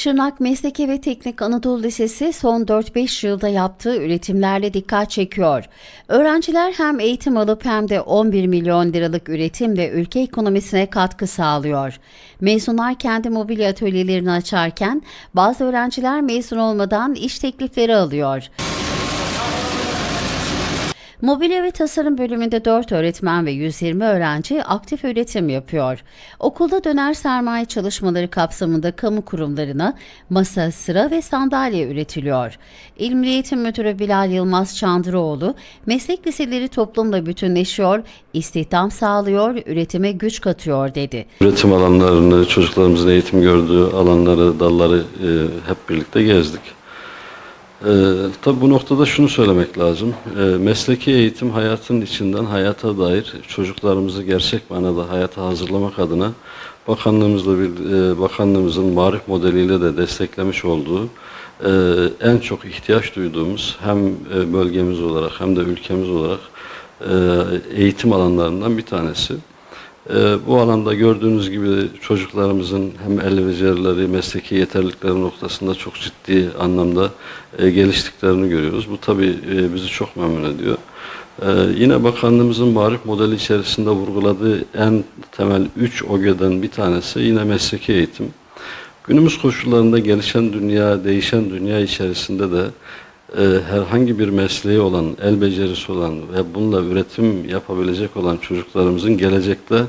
Şırnak Mesleki ve Teknik Anadolu Lisesi son 4-5 yılda yaptığı üretimlerle dikkat çekiyor. Öğrenciler hem eğitim alıp hem de 11 milyon liralık üretimle ülke ekonomisine katkı sağlıyor. Mezunlar kendi mobilya atölyelerini açarken bazı öğrenciler mezun olmadan iş teklifleri alıyor. Mobilya ve tasarım bölümünde 4 öğretmen ve 120 öğrenci aktif üretim yapıyor. Okulda döner sermaye çalışmaları kapsamında kamu kurumlarına masa, sıra ve sandalye üretiliyor. İl Milli Eğitim Müdürü Bilal Yılmaz Çandıroğlu, meslek liseleri toplumla bütünleşiyor, istihdam sağlıyor, üretime güç katıyor dedi. Üretim alanlarını, çocuklarımızın eğitim gördüğü alanları, dalları e, hep birlikte gezdik. E, tabii bu noktada şunu söylemek lazım. E, mesleki eğitim hayatın içinden hayata dair çocuklarımızı gerçek manada hayata hazırlamak adına bakanlığımızla bir e, bakanlığımızın marif modeliyle de desteklemiş olduğu e, en çok ihtiyaç duyduğumuz hem e, bölgemiz olarak hem de ülkemiz olarak e, eğitim alanlarından bir tanesi. Ee, bu alanda gördüğünüz gibi çocuklarımızın hem el becerileri, mesleki yeterlilikleri noktasında çok ciddi anlamda e, geliştiklerini görüyoruz. Bu tabii e, bizi çok memnun ediyor. Ee, yine bakanlığımızın marif modeli içerisinde vurguladığı en temel üç OGE'den bir tanesi yine mesleki eğitim. Günümüz koşullarında gelişen dünya, değişen dünya içerisinde de e, herhangi bir mesleği olan, el becerisi olan ve bununla üretim yapabilecek olan çocuklarımızın gelecekte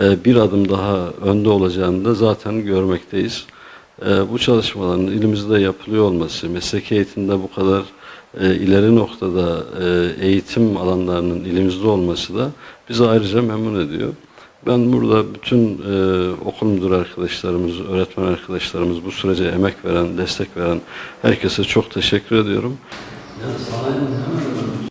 e, bir adım daha önde olacağını da zaten görmekteyiz. E, bu çalışmaların ilimizde yapılıyor olması, mesleki eğitimde bu kadar e, ileri noktada e, eğitim alanlarının ilimizde olması da bizi ayrıca memnun ediyor. Ben burada bütün e, okul arkadaşlarımız, öğretmen arkadaşlarımız, bu sürece emek veren, destek veren herkese çok teşekkür ediyorum. Yani